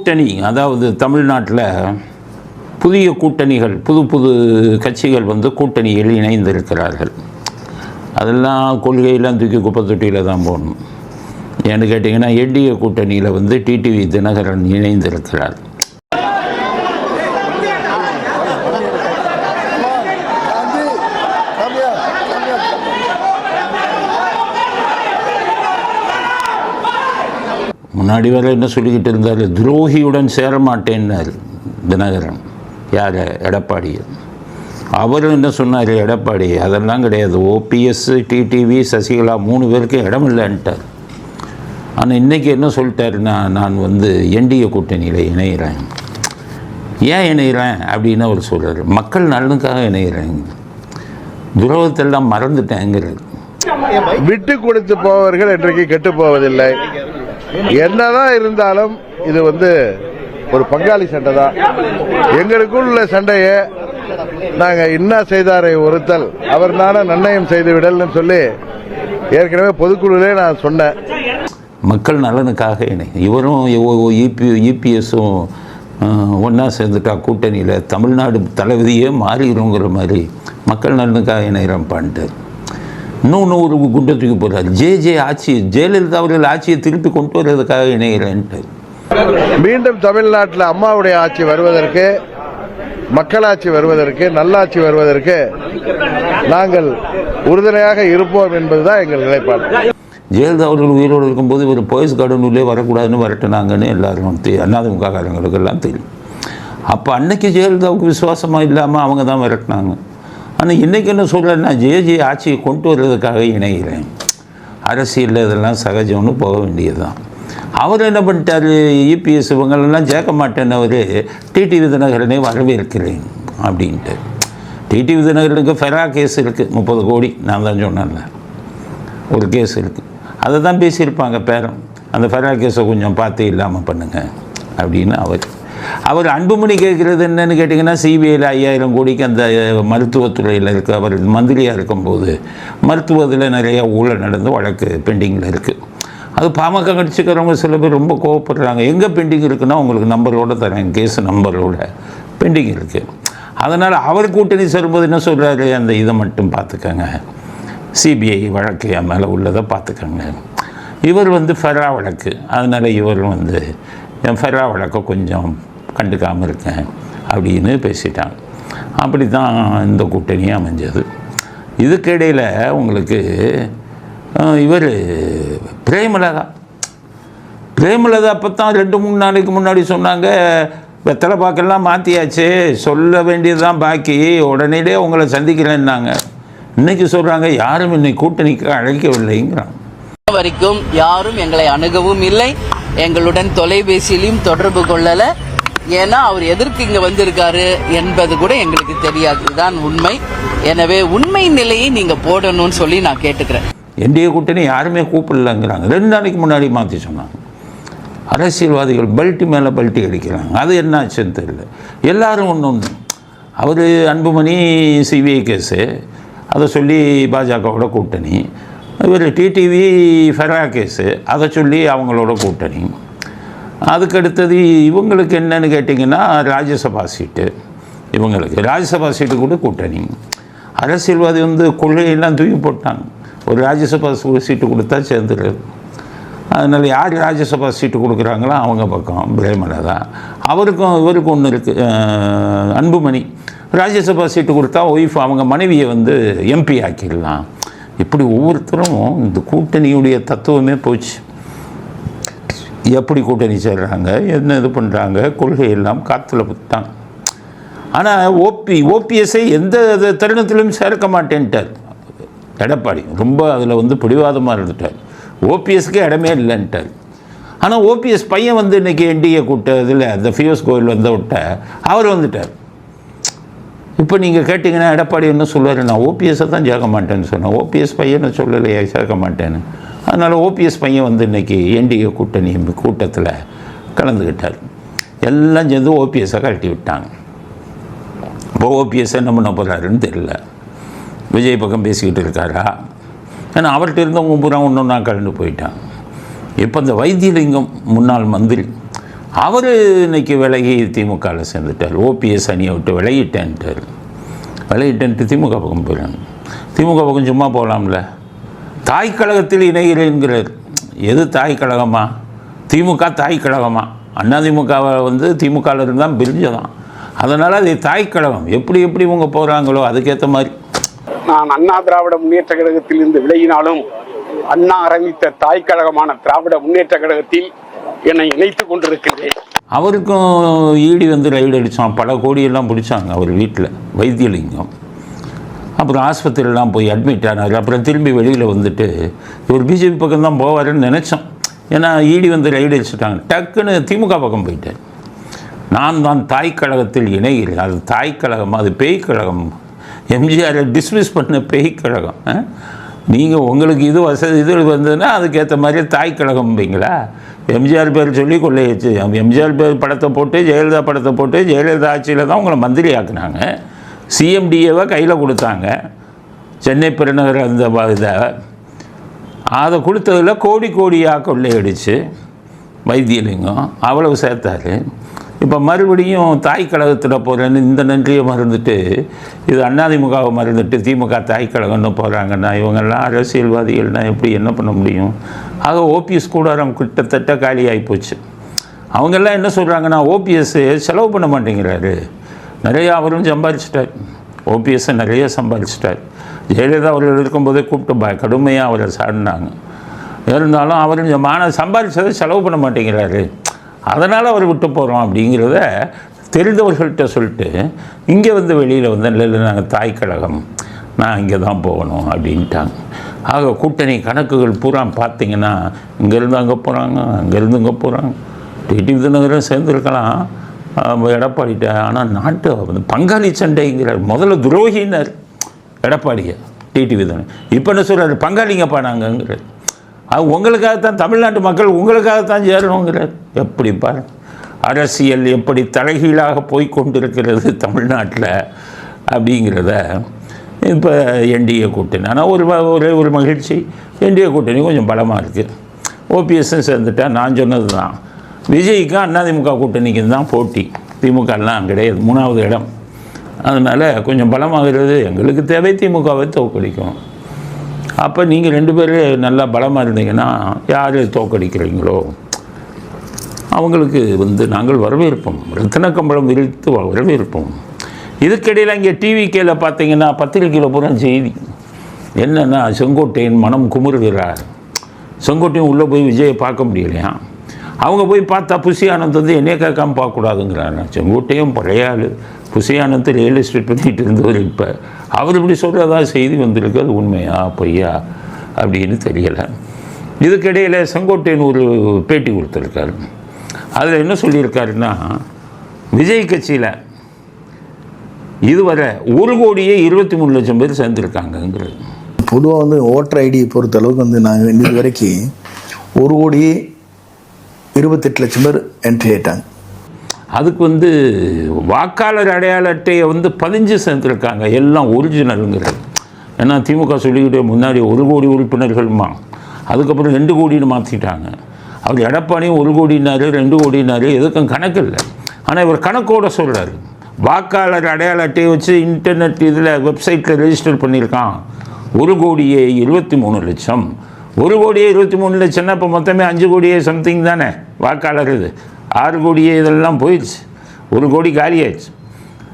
கூட்டணி அதாவது தமிழ்நாட்டில் புதிய கூட்டணிகள் புது புது கட்சிகள் வந்து கூட்டணியில் இணைந்திருக்கிறார்கள். அதெல்லாம் கொள்கையெல்லாம் தூக்கி குப்பை தொட்டியில் தான் போடணும். ஏன்னு கேட்டிங்கன்னா என்டிஏ கூட்டணியில் வந்து டிடிவி தினகரன் இணைந்திருக்கிறார். முன்னாடி வரை என்ன சொல்லிக்கிட்டு இருந்தார்? துரோகியுடன் சேரமாட்டேன்னார் தினகரன் யார்? எடப்பாடியில் அவரும் என்ன சொன்னார்? எடப்பாடி அதெல்லாம் கிடையாது. ஓபிஎஸ் டிடிவி சசிகலா மூணு பேருக்கு இடம் இல்லைன்ட்டார். ஆனால் இன்றைக்கி என்ன சொல்லிட்டாருன்னா நான் வந்து என்டிஏ கூட்டணியில் இணைகிறேன் ஏன் இணைகிறேன் அப்படின்னு அவர் சொல்கிறார் மக்கள் நலனுக்காக இணைகிறேங்க துரோகத்தெல்லாம் மறந்துட்டேங்கிறது விட்டு கொடுத்து போவர்கள் இன்றைக்கு கெட்டு போவதில்லை. என்னதான் இருந்தாலும் இது வந்து ஒரு பங்காளி சண்டை தான் எங்களுக்குள் உள்ள சண்டையை நாங்க இன்னா செய்தாரை ஒருத்தல் அவர் நான நன்னயம் செய்து விடல்னு சொல்லி ஏற்கனவே பொதுக்குழுவிலே நான் சொன்னேன். மக்கள் நலனுக்காக இணை. இவரும் இபிஎஸும் ஒன்றா சேர்ந்துட்டா கூட்டணியில் தமிழ்நாடு தளபதியே மாறிடுங்கிற மாதிரி மக்கள் நலனுக்காக இணைகிறப்பான்ட்டு இன்னொன்று ஒரு குண்டை தூக்கி போடுறார் ஜே ஜே ஆட்சி ஜெயலலிதா அவர்கள் ஆட்சியை திருப்பி கொண்டு வர்றதுக்காக இணைகிறேன்ட்டு மீண்டும் தமிழ்நாட்டில் அம்மாவுடைய ஆட்சி வருவதற்கு மக்களாட்சி வருவதற்கு நல்லாட்சி வருவதற்கு நாங்கள் உறுதுணையாக இருப்போம் என்பதுதான் எங்கள் நிலைப்பாடு. ஜெயலலிதா அவர்கள் உயிரோடு இருக்கும்போது இவர் போயஸ் கார்டன் உள்ளே வரக்கூடாதுன்னு வரட்டுனாங்கன்னு எல்லாரும் அதிமுககாரங்களுக்கெல்லாம் தெரியும். அப்போ அன்னைக்கு ஜெயலலிதாவுக்கு விசுவாசமாக இல்லாமல் அவங்க தான் விரட்டினாங்க. ஆனால் இன்றைக்கி என்ன சொல்கிறேன்னா ஆட்சியை கொண்டு வர்றதுக்காக இணைகிறேன். அரசியலில் இதெல்லாம் சகஜம்னு போக வேண்டியதுதான். அவர் என்ன பண்ணிட்டார்? இபிஎஸ் இவங்களெல்லாம் ஜேக்க மாட்டேன்னு அவர் டிடி தினகரனை வரவேற்கிறேன் அப்படின்ட்டு. டிடி தினகரனுக்கு ஃபெரா கேஸ் இருக்குது முப்பது கோடி நான் தான் சொன்னேன்ல. ஒரு கேஸ் இருக்குது அதை தான் பேசியிருப்பாங்க பேரம். அந்த ஃபெரா கேஸை கொஞ்சம் பார்த்து இல்லாமல் பண்ணுங்கள் அப்படின்னு அவர் அவர் அன்புமணி கேட்குறது என்னன்னு கேட்டிங்கன்னா சிபிஐயில் ஐயாயிரம் கோடிக்கு அந்த மருத்துவத்துறையில் இருக்க. அவர் மந்திரியாக இருக்கும்போது மருத்துவத்தில் நிறையா ஊழல் நடந்து வழக்கு பெண்டிங்கில் இருக்குது அது பாமக கடிச்சிக்கிறவங்க சில பேர் ரொம்ப கோவப்படுறாங்க. எங்கே பெண்டிங் இருக்குன்னா உங்களுக்கு நம்பரோடு தரேன். கேஸ் நம்பரோட பெண்டிங் இருக்குது அதனால் அவர் கூட்டணி சேரும்போது என்ன சொல்கிறாரு அந்த இதை மட்டும் பார்த்துக்கங்க. சிபிஐ வழக்கு என் மேலே உள்ளதை பார்த்துக்கங்க. இவர் வந்து ஃபெரா வழக்கு. அதனால் இவர் வந்து என் ஃபெரா வழக்கை கொஞ்சம் கண்டுக்காமல் இருக்கேன் அப்படின்னு பேசிட்டாங்க அப்படி தான் இந்த கூட்டணி அமைஞ்சது. இதுக்கிடையில் உங்களுக்கு இவர் பிரேமலதா. பிரேமலதா அப்போ தான் ரெண்டு மூணு நாளைக்கு முன்னாடி சொன்னாங்க வெத்தலை பாக்கெல்லாம் மாற்றியாச்சு சொல்ல வேண்டியது தான் பாக்கி உடனே உங்களை சந்திக்கிறேன்னாங்க. இன்னைக்கு சொல்கிறாங்க யாரும் இன்னைக்கு கூட்டணிக்கு அழைக்கவில்லைங்கிறாங்க வரைக்கும் யாரும் எங்களை அணுகவும் இல்லை எங்களுடன் தொலைபேசியிலையும் தொடர்பு கொள்ளலை. ஏன்னா அவர் எதற்கு இங்க வந்திருக்காரு என்பது கூட எங்களுக்கு தெரியாது. இதுதான் உண்மை. எனவே உண்மை நிலையை நீங்க போடணும்னு சொல்லி நான் கேட்டுக்கிறேன். என்டிஏ கூட்டணி யாருமே கூப்பிடலங்கிறாங்க. ரெண்டு நாளைக்கு முன்னாடி மாற்றி சொன்னாங்க. அரசியல்வாதிகள் பல்ட்டி மேலே பல்ட்டி அடிக்கிறாங்க. அது என்ன ஆச்சுன்னு தெரியல. எல்லாரும் ஒன்று ஒன்று அவர் அன்புமணி சிபிஐ கேஸு அதை சொல்லி பாஜகவோட கூட்டணி. இவர் டிடிவி ஃபெரா கேஸு அதை சொல்லி அவங்களோட கூட்டணி. அதுக்கு அடுத்தது இவங்களுக்கு என்னன்னு கேட்டிங்கன்னா ராஜ்யசபா சீட்டு. இவங்களுக்கு ராஜ்யசபா சீட்டு கூட கூட்டணி. அரசியல்வாதி வந்து கொள்கையெல்லாம் தூக்கி போட்டாங்க. ஒரு ராஜ்யசபா சீட்டு கொடுத்தா சேர்ந்துடுறது அதனால் யார் ராஜ்யசபா சீட்டு கொடுக்குறாங்களோ அவங்க பக்கம் பிரேமலதா. அவருக்கும் இவருக்கும் ஒன்று இருக்குது அன்புமணி. ராஜ்யசபா சீட்டு கொடுத்தா ஒய்ஃப் அவங்க மனைவியை வந்து எம்பி ஆக்கிடலாம். இப்படி ஒவ்வொருத்தரும் இந்த கூட்டணியுடைய தத்துவமே போச்சு. எப்படி கூட்டணி சேர்றாங்க என்ன இது பண்ணுறாங்க கொள்கையெல்லாம் காற்றுல விட்டாங்க ஆனால் ஓபி ஓபிஎஸ்ஐ எந்த தருணத்திலும் சேர்க்க மாட்டேன்ட்டார். எடப்பாடி ரொம்ப அதில் வந்து பிடிவாதமாக இருந்துட்டார். ஓபிஎஸ்க்கு இடமே இல்லைன்ட்டார். ஆனால் ஓபிஎஸ் பையன் வந்து இன்றைக்கி என்டிஏ கூட்ட இதில் அந்த ஃபியோஸ் கோயில் வந்த விட்ட அவர் வந்துட்டார். இப்போ நீங்கள் கேட்டிங்கன்னா எடப்பாடி என்ன சொல்லுவார்? நான் ஓபிஎஸ்ஸை தான் சேர்க்க மாட்டேன்னு சொன்னேன். ஓபிஎஸ் பையனை சொல்லலையே சேர்க்க மாட்டேன்னு. அதனால் ஓபிஎஸ் பையன் வந்து இன்றைக்கி என்டிஏ கூட்டணி கூட்டத்தில் கலந்துக்கிட்டார் எல்லாம் சேர்ந்து ஓபிஎஸ்ஸை கழட்டி விட்டாங்க. இப்போ ஓபிஎஸ் என்ன பண்ண போகிறாருன்னு தெரியல. விஜய் பக்கம் பேசிக்கிட்டு இருக்காரா? ஏன்னா அவர்கிட்ட இருந்தவங்க பூரா ஒன்று ஒன்றா கலந்து போயிட்டான் இப்போ இந்த வைத்தியலிங்கம் முன்னாள் மந்திரி அவர் இன்னைக்கு விலகி திமுகவில் சேர்ந்துட்டார். ஓபிஎஸ் அணியை விட்டு விலகிட்டேன்ட்டார். விலகிட்டேன்ட்டு திமுக பக்கம் போயிடறாங்க. திமுக பக்கம் சும்மா போகலாம்ல தாய் கழகத்தில் இணைகிறேன்கிறார் எது தாய் கழகமா திமுக தாய் கழகமா அதிமுகவை வந்து திமுகவில் இருந்தால் பிரிஞ்சதான் அதனால் அது தாய் கழகம் எப்படி எப்படி இவங்க போகிறாங்களோ அதுக்கேற்ற மாதிரி. நான் அண்ணா திராவிட முன்னேற்ற கழகத்திலிருந்து விலகினாலும் அண்ணா ஆரம்பித்த தாய் கழகமான திராவிட முன்னேற்ற கழகத்தில் என்னை இணைத்துக் கொண்டிருக்கின்றேன். அவருக்கும் ஈடி வந்து ரைடு அடித்தான் பல கோடியெல்லாம் பிடிச்சாங்க அவர் வீட்டில். வைத்தியலிங்கம். அப்புறம் ஆஸ்பத்திரியெல்லாம் போய் அட்மிட் ஆனார். அப்புறம் திரும்பி வெளியில் வந்துட்டு இவர் பிஜேபி பக்கம் தான் போவாருன்னு நினச்சோம். ஏன்னா ஈடி வந்து ரைடு அடிச்சுட்டாங்க டக்குன்னு திமுக பக்கம் போயிட்டார். நான் தான் தாய் கழகத்தில் இணைகிறேன். அது தாய் கழகம்? அது பேய் கழகம்? எம்ஜிஆரை டிஸ்மிஸ் பண்ண பேய் கழகம் நீங்கள் உங்களுக்கு இது வசதி இது வந்ததுன்னா அதுக்கேற்ற மாதிரி தாய் கழகம்பீங்களா எம்ஜிஆர் பேர் சொல்லி கொள்ளையச்சு எம்ஜிஆர் பேர் படத்தை போட்டு ஜெயலலிதா படத்தை போட்டு ஜெயலலிதா ஆட்சியில் தான் உங்களை மந்திரி ஆக்குனாங்க சிஎம்டிஏவை கையில் கொடுத்தாங்க. சென்னை பெருநகர் அந்த இதை. அதை கொடுத்ததில் கோடி கோடியாக கொள்ளையடிச்சு வைத்தியலிங்கம் அவ்வளவு சேர்த்தாரு. இப்போ மறுபடியும் தாய் கழகத்தில் போகிறேன்னு இந்த நன்றியை மறந்துட்டு இது அண்ணாதிமுகவை மறந்துட்டு திமுக தாய் கழகம்னு போகிறாங்கன்னா இவங்கெல்லாம் அரசியல்வாதிகள்னா எப்படி என்ன பண்ண முடியும்? ஆக ஓபிஎஸ் கூடாரம் கிட்டத்தட்ட காலியாகி போச்சு அவங்கெல்லாம் என்ன சொல்கிறாங்கன்னா ஓபிஎஸ் செலவு பண்ண மாட்டேங்கிறாரு. நிறையா அவரும் சம்பாதிச்சிட்டார். ஓபிஎஸ்ஸை நிறைய சம்பாதிச்சிட்டார். ஜெயலலிதா அவர்கள் இருக்கும்போதே கூப்பிட்டு ப கடுமையாக அவரை சாடினாங்க. இருந்தாலும் அவர் மான சம்பாதிச்சதை செலவு பண்ண மாட்டேங்கிறாரு. அதனால் அவர் விட்டு போகிறோம் அப்படிங்கிறத தெரிந்தவர்கள்ட்ட சொல்லிட்டு இங்கே வந்து வெளியில் வந்து இல்லை நாங்கள் தாய் கழகம். நான் இங்கே தான் போகணும் அப்படின்ட்டாங்க. ஆக கூட்டணி கணக்குகள் பூரா பார்த்தீங்கன்னா இங்கேருந்து அங்கே போகிறாங்க அங்கேருந்து இங்கே போகிறாங்க டிடி விருதுநகரம் சேர்ந்துருக்கலாம். ஆஹ் ஆனால் நாட்டு வந்து பங்காளி சண்டைங்கிறார் முதல்ல துரோகினார் எடப்பாடியை டிடி விதன் இப்போ என்ன சொல்கிறார் பங்காளிங்கப்பா நாங்கங்கிறார். அது உங்களுக்காகத்தான் தமிழ்நாட்டு மக்கள் உங்களுக்காகத்தான் சேரணுங்கிறார். எப்படி பாரு. அரசியல் எப்படி தலைகீழாக போய்கொண்டிருக்கிறது தமிழ்நாட்டில் அப்படிங்கிறத இப்போ என்டிஏ கூட்டணி. ஆனால் ஒரு ஒரே ஒரு மகிழ்ச்சி. என்டிஏ கூட்டணி கொஞ்சம் பலமாக இருக்குது ஓபிஎஸ்ஸும் சேர்ந்துட்டா நான் சொன்னது தான் விஜய்க்கும் அதிமுக கூட்டணிக்கு தான் போட்டி. திமுகலாம் கிடையாது மூணாவது இடம். அதனால் கொஞ்சம் பலமாகிறது எங்களுக்கு தேவை திமுகவை தோக்கடிக்கும் அப்போ நீங்கள் ரெண்டு பேரும் நல்லா பலமாக இருந்தீங்கன்னா யார் தோக்கடிக்கிறீங்களோ அவங்களுக்கு வந்து நாங்கள் வரவேற்போம். ரத்தின கம்பளம் விரித்து வரவேற்போம். இதுக்கிடையில் இங்கே டிவிக்கேல பார்த்தீங்கன்னா பத்திரிக்கையில் பூரா செய்தி. என்னென்னா செங்கோட்டையின் மனம் குமுறுகிறார். செங்கோட்டையும் உள்ளே போய் விஜயை பார்க்க முடியலையா? அவங்க போய் பார்த்தா புசி ஆனந்த் வந்து என்னைய கேட்காம பார்க்கக்கூடாதுங்கிறாங்க. செங்கோட்டையும் பழைய ஆள். ஆனந்த் ரியல் எஸ்டேட் பண்ணிட்டு இருந்தவர் இப்போ. அவர் இப்படி சொல்கிறதா செய்தி வந்திருக்கு அது உண்மையா பொய்யா அப்படின்னு தெரியலை. இதுக்கிடையில் செங்கோட்டையன் ஒரு பேட்டி கொடுத்துருக்காரு. அதில் என்ன சொல்லியிருக்காருன்னா விஜய் கட்சியில் இதுவரை ஒரு கோடியே இருபத்தி மூணு லட்சம் பேர் சேர்ந்துருக்காங்கங்கிறது. பொதுவாக வந்து ஓட்டர் ஐடியை பொறுத்த அளவுக்கு வந்து நாங்கள் இன்னைக்கு வரைக்கும் ஒரு கோடி இருபத்தெட்டு லட்சம் பேர் என்ட்ரி ஆயிட்டாங்க. அதுக்கு வந்து வாக்காளர் அடையாள அட்டையை வந்து பதிஞ்சு சேர்ந்துருக்காங்க. எல்லாம் ஒரிஜினலுங்கிறது ஏன்னா திமுக சொல்லிக்கிட்டே முன்னாடி ஒரு கோடி உறுப்பினர்கள்மா. அதுக்கப்புறம் ரெண்டு கோடின்னு மாற்றிட்டாங்க அவர் எடப்பாடியும் ஒரு கோடினாரு ரெண்டு கோடினாரு எதுக்கும் கணக்கு இல்லை. ஆனால் இவர் கணக்கோட சொல்கிறாரு வாக்காளர் அடையாள அட்டையை வச்சு இன்டர்நெட் இதில் வெப்சைட்டில் ரெஜிஸ்டர் பண்ணியிருக்கான். ஒரு கோடியே இருபத்தி மூணு லட்சம். ஒரு கோடியே இருபத்தி மூணு லட்சம்னா இப்போ மொத்தமே அஞ்சு கோடியே சம்திங் தானே. வாக்காளர் இது. ஆறு கோடியே இதெல்லாம் போயிடுச்சு. ஒரு கோடி காலியாயிடுச்சு.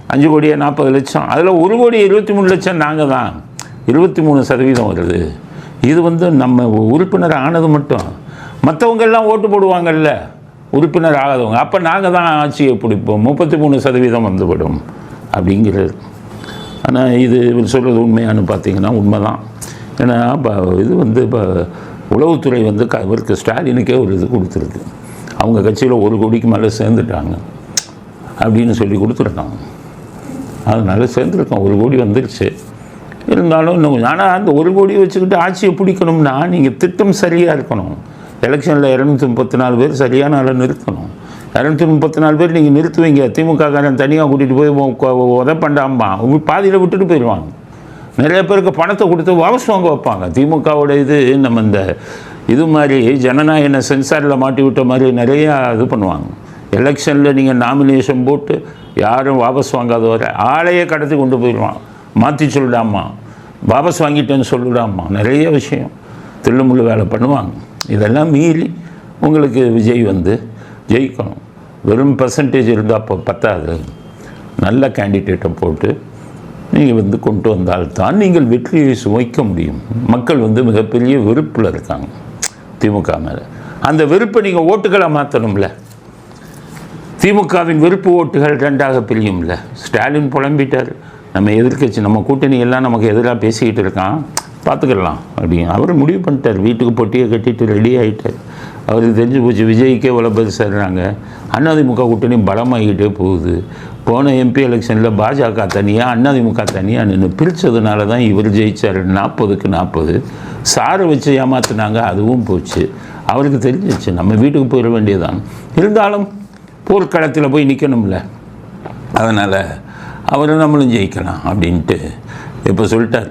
அஞ்சு கோடியே நாற்பது லட்சம். அதில் ஒரு கோடி இருபத்தி மூணு லட்சம் நாங்கள் தான். இருபத்தி மூணு சதவீதம் வருது. இது வந்து நம்ம உறுப்பினர் ஆனது மட்டும். மற்றவங்கெல்லாம் ஓட்டு போடுவாங்கல்ல. உறுப்பினர் ஆகாதவங்க. அப்போ நாங்கள் தான் ஆட்சியை பிடிப்போம். முப்பத்தி மூணு சதவீதம் வந்துவிடும் அப்படிங்கிறது. ஆனால் இது சொல்கிறது உண்மையானு பார்த்தீங்கன்னா உண்மை தான் ஏன்னா இப்போ இது வந்து இப்போ உளவுத்துறை வந்து க இவருக்கு ஸ்டாலினுக்கே ஒரு இது கொடுத்துருக்கு. அவங்க கட்சியில் ஒரு கோடிக்கு மேலே சேர்ந்துட்டாங்க. அப்படின்னு சொல்லி கொடுத்துருக்காங்க. அதனால சேர்ந்துருக்கோம் ஒரு கோடி வந்துருச்சு. இருந்தாலும் இன்னும் ஆனால் அந்த ஒரு கோடி வச்சுக்கிட்டு ஆட்சியை பிடிக்கணும்னா நீங்கள் திட்டம் சரியாக இருக்கணும். எலெக்ஷனில் இரநூத்தி முப்பத்தி நாலு பேர் சரியான ஆளை நிறுத்தணும். இரநூத்தி முப்பத்தி நாலு பேர் நீங்கள் நிறுத்துவீங்க. திமுக காரன் தனியாக கூட்டிகிட்டு போய் உ- உ- பாதியில் விட்டுட்டு போயிடுவாங்க. நிறைய பேருக்கு பணத்தை கொடுத்து வாபஸ் வாங்க வைப்பாங்க. திமுகவோட இது நம்ம இந்த இது மாதிரி ஜனநாயகனை சென்சாரில் மாட்டி விட்ட மாதிரி நிறையா இது பண்ணுவாங்க. எலெக்ஷனில் நீங்கள் நாமினேஷன் போட்டு யாரும் வாபஸ் வாங்காத வர ஆளையே கடத்தி கொண்டு போயிடுவான். மாற்றி சொல்லிடாமா? வாபஸ் வாங்கிட்டேன்னு சொல்லிடாமா? நிறைய விஷயம் தில்லுமுள்ளு வேலை பண்ணுவாங்க. இதெல்லாம் மீறி உங்களுக்கு விஜய் வந்து ஜெயிக்கணும். வெறும் பர்சன்டேஜ் இருந்தால் அப்போ பத்தாது. நல்ல கேண்டிடேட்டை போட்டு நீங்கள் வந்து கொண்டு வந்தால்தான் நீங்கள் வெற்றியை சுவைக்க முடியும். மக்கள் வந்து மிகப்பெரிய வெறுப்பில் இருக்காங்க. திமுக மேலே. அந்த வெறுப்பை நீங்கள் ஓட்டுகளை மாற்றணும்ல. திமுகவின் வெறுப்பு ஓட்டுகள் ரெண்டாக பிரியும்ல. ஸ்டாலின் புலம்பிட்டார். நம்ம எதிர்க்கட்சி நம்ம கூட்டணி எல்லாம் நமக்கு எதிராக பேசிக்கிட்டு இருக்கான். பார்த்துக்கலாம் அப்படின்னு அவர் முடிவு பண்ணிட்டார். வீட்டுக்கு பொட்டியை கட்டிட்டு ரெடி ஆகிட்டார் அவருக்கு தெரிஞ்சு போச்சு விஜய்க்கே இவ்வளோ பேசுறாங்க அதிமுக கூட்டணி பலமாகிக்கிட்டே போகுது. போன எம்பி எலெக்ஷனில் பாஜக தனியாக அதிமுக தனியாக நின்று பிரித்ததுனால தான் இவர் ஜெயித்தார் நாற்பதுக்கு நாற்பது. சாரை வச்சு ஏமாத்தினாங்க அதுவும் போச்சு. அவருக்கு தெரிஞ்சிச்சு நம்ம வீட்டுக்கு போயிட வேண்டியதான் இருந்தாலும் போர்க்களத்தில் போய் நிற்கணும்ல அதனால் அவரை நம்மளும் ஜெயிக்கலாம் அப்படின்ட்டு இப்போ சொல்லிட்டார்.